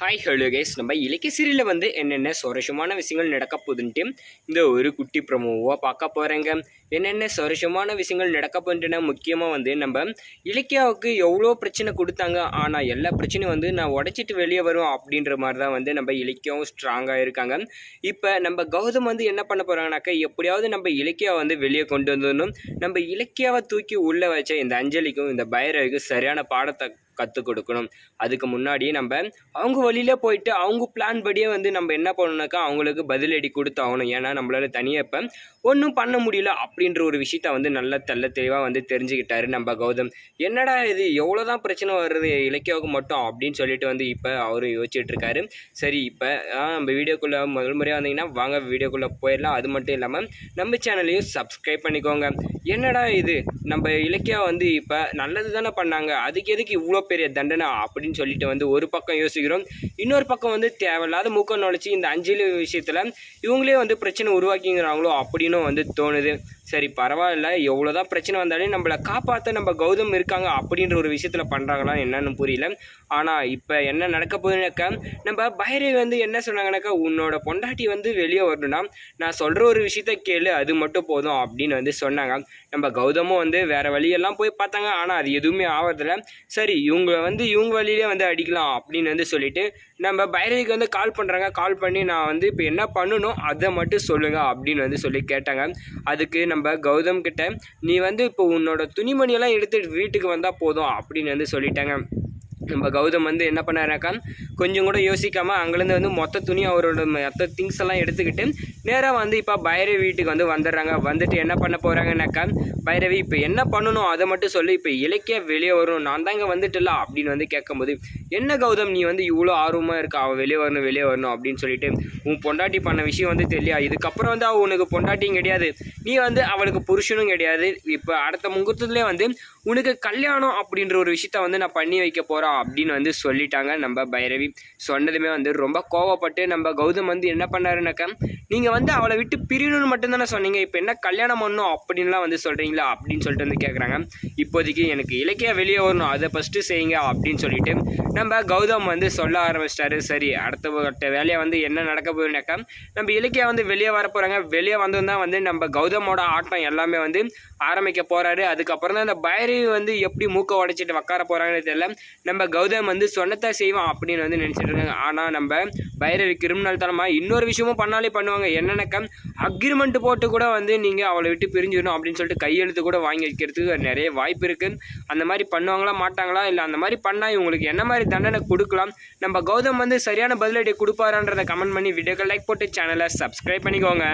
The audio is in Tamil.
ஹாய் ஹலோ கைஸ் நம்ம இலக்கிய சீரியலில் வந்து என்னென்ன சுவாரஸ்யமான விஷயங்கள் நடக்க போகுதுன்ட்டு இந்த ஒரு குட்டி ப்ரமோவாக பார்க்க போகிறேங்க என்னென்ன சுவாரஸ்யமான விஷயங்கள் நடக்க போகுதுன்னா முக்கியமாக வந்து நம்ம இலக்கியாவுக்கு எவ்வளோ பிரச்சனை கொடுத்தாங்க ஆனால் எல்லா பிரச்சனையும் வந்து நான் உடச்சிட்டு வெளியே வரும் அப்படின்ற மாதிரி தான் வந்து நம்ம இலக்கியம் ஸ்ட்ராங்காக இருக்காங்க. இப்போ நம்ம கௌதம் வந்து என்ன பண்ண போகிறாங்கனாக்கா எப்படியாவது நம்ம இலக்கியாவை வந்து வெளியே கொண்டு வந்துடணும். நம்ம இலக்கியாவை தூக்கி உள்ளே வச்ச இந்த அஞ்சலிக்கும் இந்த பைரவிக்கும் சரியான பாடத்தை கற்றுக் கொடுக்கணும். அதுக்கு முன்னாடி நம்ம அவங்க வழியில் போயிட்டு அவங்க பிளான் படியே வந்து நம்ம என்ன பண்ணணும்னாக்கா அவங்களுக்கு பதிலடி கொடுத்தாகணும் ஏன்னா நம்மளால் தனியாக இப்போ ஒன்றும் பண்ண முடியல அப்படின்ற ஒரு விஷயத்த வந்து நல்லா தெல்ல தெளிவாக வந்து தெரிஞ்சுக்கிட்டாரு நம்ம கௌதம். என்னடா இது? எவ்வளோ தான் பிரச்சனை வருது? இலக்கியாவுக்கு மட்டும் அப்படின்னு சொல்லிட்டு வந்து இப்போ அவரும் யோசிச்சுட்டு இருக்காரு. சரி இப்போ நம்ம வீடியோக்குள்ளே முதல் முறையாக வந்தீங்கன்னா வாங்க வீடியோக்குள்ளே போயிடலாம். அது மட்டும் இல்லாமல் நம்ம சேனலையும் சப்ஸ்கிரைப் பண்ணிக்கோங்க. என்னடா இது? நம்ம இலக்கியா வந்து இப்போ நல்லது தானே பண்ணாங்க. அதுக்கு எதுக்கு இவ்வளோ பெரிய தண்டனை அப்படின்னு சொல்லிட்டு வந்து ஒரு பக்கம் யோசிக்கிறோம். இன்னொரு பக்கம் வந்து தேவையில்லாத மூக்கம் நுழைச்சி இந்த அஞ்சலி விஷயத்தில் இவங்களே வந்து பிரச்சனை உருவாக்கிங்கிறாங்களோ அப்படின்னும் வந்து தோணுது. சரி பரவாயில்ல. எவ்வளோ தான் பிரச்சனை வந்தாலும் நம்மளை காப்பாற்ற நம்ம கௌதம் இருக்காங்க அப்படின்ற ஒரு விஷயத்தில் பண்ணுறாங்களா என்னன்னு புரியல. ஆனால் இப்போ என்ன நடக்க போகுதுனாக்கா நம்ம பைரவி வந்து என்ன சொன்னாங்கனாக்கா உன்னோட பொண்டாட்டி வந்து வெளியே வரணும்னா நான் சொல்கிற ஒரு விஷயத்த கேளு அது மட்டும் போதும் அப்படின்னு வந்து சொன்னாங்க. நம்ம கௌதமும் வந்து வேறு வழியெல்லாம் போய் பார்த்தாங்க. ஆனால் அது எதுவுமே ஆகிறதில்ல சரி இவங்க வந்து இவங்க வழியிலே வந்து அடிக்கலாம் அப்படின்னு வந்து சொல்லிட்டு நம்ம பைரவிக்கு வந்து கால் பண்ணுறாங்க கால் பண்ணி நான் வந்து இப்போ என்ன பண்ணணும் அதை மட்டும் சொல்லுங்கள் அப்படின்னு வந்து சொல்லி கேட்டாங்க. அதுக்கு நம்ம கௌதம் கிட்ட நீ வந்து இப்போ உன்னோட துணிமணியெல்லாம் எடுத்துட்டு வீட்டுக்கு வந்தால் போதும் அப்படின்னு வந்து சொல்லிட்டாங்க. நம்ம கௌதம் வந்து என்ன பண்ணாருனாக்கா கொஞ்சம் கூட யோசிக்காமல் அங்கேருந்து வந்து மொத்த துணி அவரோட மொத்த திங்ஸ் எல்லாம் எடுத்துக்கிட்டு நேராக வந்து இப்போ பைரவி வீட்டுக்கு வந்து வந்துடுறாங்க. வந்துட்டு என்ன பண்ண போகிறாங்கனாக்கா பைரவி இப்போ என்ன பண்ணணும்? அதை மட்டும் சொல்லி. இப்போ இலக்கிய வெளியே வரணும். நான் தாங்க வந்துட்டல அப்படின்னு வந்து கேட்கும்போது என்ன கௌதம் நீ வந்து இவ்வளோ ஆர்வமாக இருக்க? அவள் வெளியே வரணும் வெளியே வரணும் அப்படின்னு சொல்லிட்டு உன் பொண்டாட்டி பண்ண விஷயம் வந்து தெரியா? இதுக்கப்புறம் வந்து அவள் உனக்கு பொண்டாட்டியும் கிடையாது. நீ வந்து அவளுக்கு புருஷனும் கிடையாது. இப்போ அடுத்த முகூர்த்தத்துலேயே வந்து உனக்கு கல்யாணம் அப்படின்ற ஒரு விஷயத்த வந்து நான் பண்ணி வைக்க போகிறேன் அப்படின்னு வந்து சொல்லிட்டாங்க நம்ம பைரவி. சொன்னதுமே வந்து ரொம்ப கோவப்பட்டு நம்ம கௌதம் வந்து என்ன பண்ணாருனாக்கா நீங்கள் வந்து அவளை விட்டு பிரியணும்னு மட்டும்தானே சொன்னீங்க. இப்போ என்ன கல்யாணம் பண்ணணும்? அப்படின்லாம் வந்து சொல்கிறீங்க சொல்கிறீங்களா அப்படின்னு சொல்லிட்டு வந்து கேட்குறாங்க இப்போதைக்கு எனக்கு இலக்கியம் வெளியே வரணும். அதை ஃபஸ்ட்டு செய்யுங்க அப்படின்னு சொல்லிட்டு நம்ம கௌதம் வந்து சொல்ல ஆரம்பிச்சிட்டாரு. சரி அடுத்த கட்ட வேலையை வந்து என்ன நடக்க போகுதுனாக்கா நம்ம இலக்கியா வந்து வெளியே வர போகிறாங்க வெளியே வந்தோம் தான் வந்து நம்ம கௌதமோட ஆட்டம் எல்லாமே வந்து ஆரம்பிக்க போகிறாரு அதுக்கப்புறம் தான் இந்த பைரவி வந்து எப்படி மூக்க உடைச்சிட்டு உக்கார போகிறாங்கன்னு தெரியல. நம்ம கௌதம் வந்து சொன்னத்தை செய்வான் அப்படின்னு வந்து நினச்சிட்டு இருக்காங்க. ஆனால் நம்ம பைரவி கிரிமினல் தனமாக இன்னொரு விஷயமும் பண்ணாலே பண்ணுவாங்க. என்னன்னாக்கா அக்ரிமெண்ட் போட்டு கூட வந்து நீங்கள் அவளை விட்டு பிரிஞ்சிடணும் அப்படின்னு சொல்லிட்டு கையெழுத்து கூட வாங்கி வைக்கிறதுக்கு நிறைய வாய்ப்பு இருக்குது அந்த மாதிரி பண்ணுவாங்களா மாட்டாங்களா இல்லை அந்த மாதிரி பண்ணால் இவங்களுக்கு என்ன மாதிரி தண்டனை கொடுக்கலாம்? நம்ம கௌதம் வந்து சரியான பதிலடி கொடுப்பாரான்றதை கமெண்ட் பண்ணி வீடியோக்கு லைக் போட்டு சேனலை சப்ஸ்கிரைப் பண்ணிக்கோங்க.